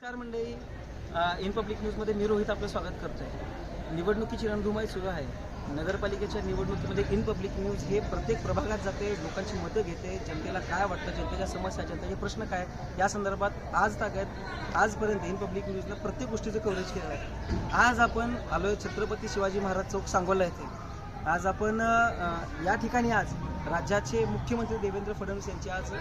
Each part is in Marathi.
नमस्कार मंडळी. इन पब्लिक न्यूजमध्ये मी रोहित आपलं स्वागत करतो आहे निवडणुकीची रणधुमाई सुरू आहे. नगरपालिकेच्या निवडणुकीमध्ये इन पब्लिक न्यूज हे प्रत्येक प्रभागात जाते लोकांची मतं घेते जनतेला काय वाटतं जनतेच्या समस्या जनतेचे प्रश्न काय या संदर्भात आज ताकद आजपर्यंत इन पब्लिक न्यूजनं प्रत्येक गोष्टीचं कव्हरेज केलं आहे. आज आपण आलोय छत्रपती शिवाजी महाराज चौक सांगोला येथे. आज आपण या ठिकाणी आज राज्याचे मुख्यमंत्री देवेंद्र फडणवीस यांची आज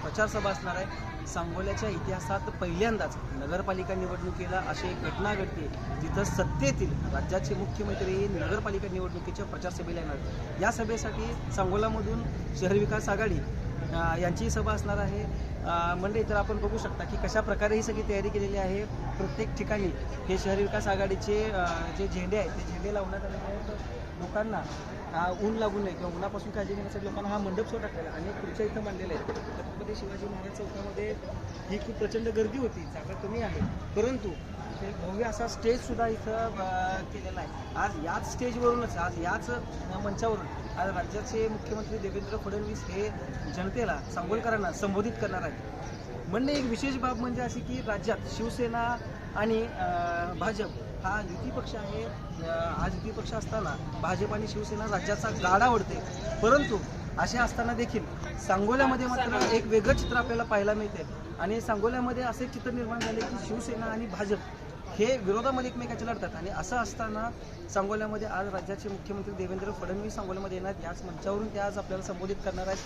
प्रचारसभा असणार आहे. सांगोल्याच्या इतिहासात पहिल्यांदाच नगरपालिका निवडणुकीला अशी एक घटना घडते. जिथं सत्तेतील राज्याचे मुख्यमंत्री नगरपालिका निवडणुकीच्या प्रचारसभेला येणार या सभेसाठी सांगोलामधून शहर विकास आघाडी यांचीही यांची सभा असणार आहे. मंडळी तर आपण बघू शकता की कशा प्रकारे ही सगळी तयारी केलेली आहे प्रत्येक ठिकाणी. हे शहरी विकास आघाडीचे जे झेंडे आहेत ते झेंडे लावण्यात आलेले आहेत. लोकांना ऊन लागू नये किंवा उन्हापासून काळजी घेण्यासाठी लोकांना हा मंडप सो टाकलेला आणि अनेक खुर्च्या इथं मांडलेल्या आहेत. छत्रपती शिवाजी महाराज चौकामध्ये ही खूप प्रचंड गर्दी होती. जागा कमी आहे. परंतु इथे भव्य असा स्टेज सुद्धा इथं केलेला आहे. आज याच स्टेजवरूनच आज याच मंचावरून आज राज्याचे मुख्यमंत्री देवेंद्र फडणवीस हे जनतेला सांगोलकरांना संबोधित करणार आहेत. म्हणणे एक विशेष बाब म्हणजे अशी की राज्यात शिवसेना आणि भाजप हा युती पक्ष आहे. आज युती पक्ष असताना भाजप आणि शिवसेना राज्याचा गाडा ओढते. परंतु असे असताना देखील सांगोल्यामध्ये मात्र एक वेगळं चित्र आपल्याला पाहायला मिळते. आणि सांगोल्यामध्ये असे चित्र निर्माण झाले की शिवसेना आणि भाजप हे विरोधामध्ये एकमेकाचे लढतात. आणि असं असताना सांगोल्यामध्ये आज राज्याचे मुख्यमंत्री देवेंद्र फडणवीस सांगोल्यामध्ये येणार याच मंचावरून ते आज आपल्याला संबोधित करणार आहेत.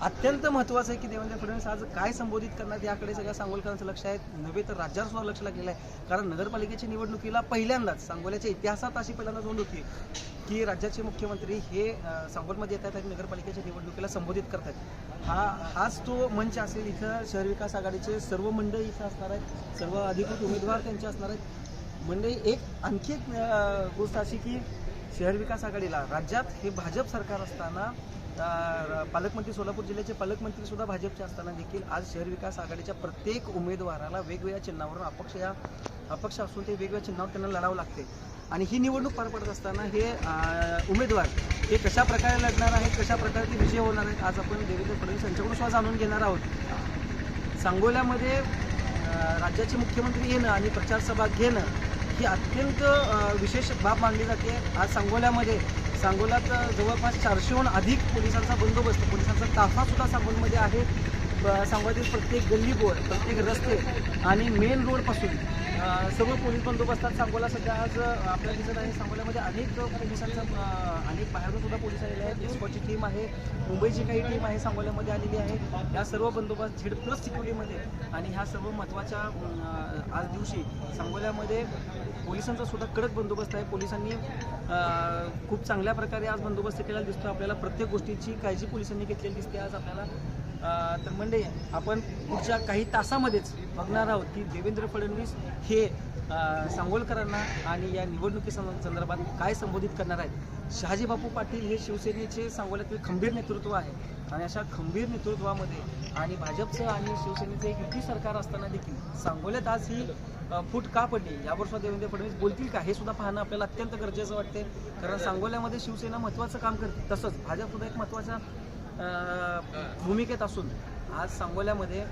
अत्यंत महत्त्वाचं आहे की देवेंद्र फडणवीस आज काय संबोधित करणार याकडे सगळ्या सांगोलकरांचं लक्ष आहे. नव्हे तर राज्यावर सुद्धा लक्ष लागलेलं आहे. कारण नगरपालिकेच्या निवडणुकीला पहिल्यांदाच सांगोल्याच्या इतिहासात अशी पहिल्यांदा नोंद होती की राज्याचे मुख्यमंत्री हे अ, सांगोलमध्ये येतात आणि नगरपालिकेच्या निवडणुकीला संबोधित करतात हा हाच तो मंच असेल इथं शहर विकास आघाडीचे सर्व मंडळी इथं असणार आहेत. सर्व अधिकृत उमेदवार त्यांचे असणार आहेत. म्हणजे एक आणखी एक गोष्ट अशी की शहर विकास आघाडीला राज्यात हे भाजप सरकार असताना पालकमंत्री सोलापूर जिल्ह्याचे पालकमंत्री सुद्धा भाजपचे असताना देखील आज शहर विकास आघाडीच्या प्रत्येक उमेदवाराला वेगवेगळ्या चिन्हावरून अपक्ष या अपक्ष असून ते वेगवेगळ्या चिन्हावर त्यांना लढावं लागते. आणि ही निवडणूक पार पडत असताना हे उमेदवार हे कशा प्रकारे लढणार आहेत कशा प्रकारे ते विजय होणार आहेत आज आपण देवेंद्र फडणवीस यांच्याकडून सुद्धा जाणून घेणार आहोत. सांगोल्यामध्ये राज्याचे मुख्यमंत्री येणं आणि प्रचार सभा घेणं ही अत्यंत विशेष बाब मानली जाते. आज सांगोल्यामध्ये सांगोल्यात जवळपास चारशेहून अधिक पोलिसांचा बंदोबस्त पोलिसांचा ताफासुद्धा सांगोलमध्ये आहे. सांगोल्यातील प्रत्येक गल्लीबोर प्रत्येक रस्ते आणि मेन रोडपासून सर्व पोलीस बंदोबस्तात सांगोला सध्या आज आपल्याला दिसत आहे. सांगोल्यामध्ये अनेक पोलिसांचा अनेक बाहेरून सुद्धा पोलीस आलेले आहेत. एस्कॉची टीम आहे मुंबईची काही टीम आहे सांगोल्यामध्ये आलेली आहे. या सर्व बंदोबस्त झेड प्लस सिक्युरिटीमध्ये आणि ह्या सर्व महत्त्वाच्या आज दिवशी सांगोल्यामध्ये पोलिसांचा सुद्धा कडक बंदोबस्त आहे. पोलिसांनी खूप चांगल्या प्रकारे आज बंदोबस्त केलेला दिसतो आपल्याला प्रत्येक गोष्टीची काळजी पोलिसांनी घेतलेली दिसते. आज आपल्याला तर म्हणजे आपण पुढच्या काही तासामध्येच बघणार आहोत की देवेंद्र फडणवीस हे सांगोलकरांना आणि या निवडणुकी संदर्भात काय संबोधित करणार आहेत. शहाजी बापू पाटील हे शिवसेनेचे सांगोल्यातील खंबीर नेतृत्व आहे. आणि अशा खंबीर नेतृत्वामध्ये आणि भाजपचं आणि शिवसेनेचं एक युती सरकार असताना देखील सांगोल्यात आज ही फूट का पडली? यावर सुद्धा देवेंद्र फडणवीस बोलतील का? हे सुद्धा पाहणं आपल्याला अत्यंत गरजेचं वाटते. कारण सांगोल्यामध्ये शिवसेना महत्त्वाचं काम करते. तसंच भाजप सुद्धा एक महत्त्वाचा भूमिकेत असून आज सांगोल्यामध्ये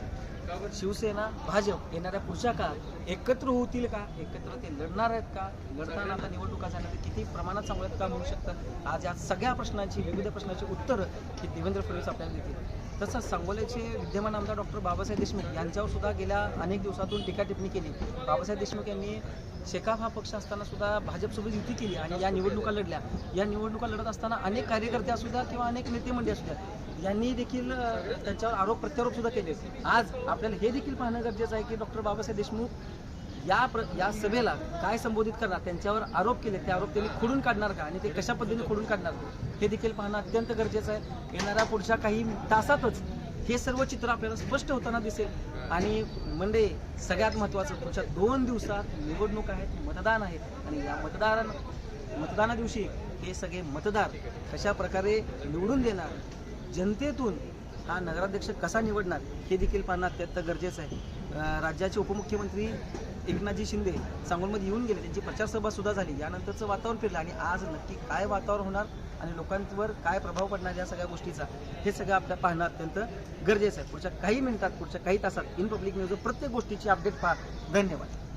शिवसेना भाजप येणाऱ्या पुढच्या काळात एकत्र होतील का? एकत्र ते लढणार आहेत का? लढताना आता निवडणुका झाल्यानंतर किती प्रमाणात सांगोल्यात का होऊ शकतं आज या सगळ्या प्रश्नांची विविध प्रश्नांची उत्तरं ही देवेंद्र फडणवीस आपल्याला देतील. तसंच सांगोल्याचे विद्यमान आमदार डॉक्टर बाबासाहेब देशमुख यांच्यावर सुद्धा गेल्या अनेक दिवसातून टीका टिप्पणी केली. बाबासाहेब देशमुख यांनी शेकाफ हा पक्ष असताना सुद्धा भाजपसोबत युती केली आणि या निवडणुका लढल्या. या निवडणुका लढत असताना अनेक कार्यकर्ते असू द्या किंवा अनेक नेते मंडळी असू द्या यांनी देखील त्यांच्यावर आरोप प्रत्यारोप सुद्धा केले. आज आपल्याला हे देखील पाहणं गरजेचं आहे की डॉक्टर बाबासाहेब देशमुख या प्र या सभेला काय संबोधित करणार? त्यांच्यावर आरोप केले ते आरोप त्यांनी खोडून काढणार का? आणि ते कशा पद्धतीने खोडून काढणार? हे देखील पाहणं अत्यंत गरजेचं आहे. येणाऱ्या पुढच्या काही तासातच हे सर्व चित्र आपल्याला स्पष्ट होताना दिसेल. आणि म्हणजे सगळ्यात महत्त्वाचं पुढच्या दोन दिवसात निवडणूक आहेत मतदान आहे. आणि या मतदारां मतदाना दिवशी हे सगळे मतदार कशा प्रकारे निवडून देणार? जनतेतून हा नगराध्यक्ष कसा निवडणार? हे देखील पाहणं अत्यंत गरजेचं आहे. राज्याचे उपमुख्यमंत्री एकनाथजी शिंदे सांगोलमध्ये येऊन गेले. त्यांची प्रचारसभा सुद्धा झाली. यानंतरचं वातावरण फिरलं आणि आज नक्की काय वातावरण होणार आणि लोकांवर काय प्रभाव पडणार या सगळ्या गोष्टीचा हे सगळं आपल्या पाहणं अत्यंत गरजेचं आहे. पुढच्या काही मिनिटात पुढच्या काही तासात इन पब्लिक न्यूज प्रत्येक गोष्टीची अपडेट पहा धन्यवाद.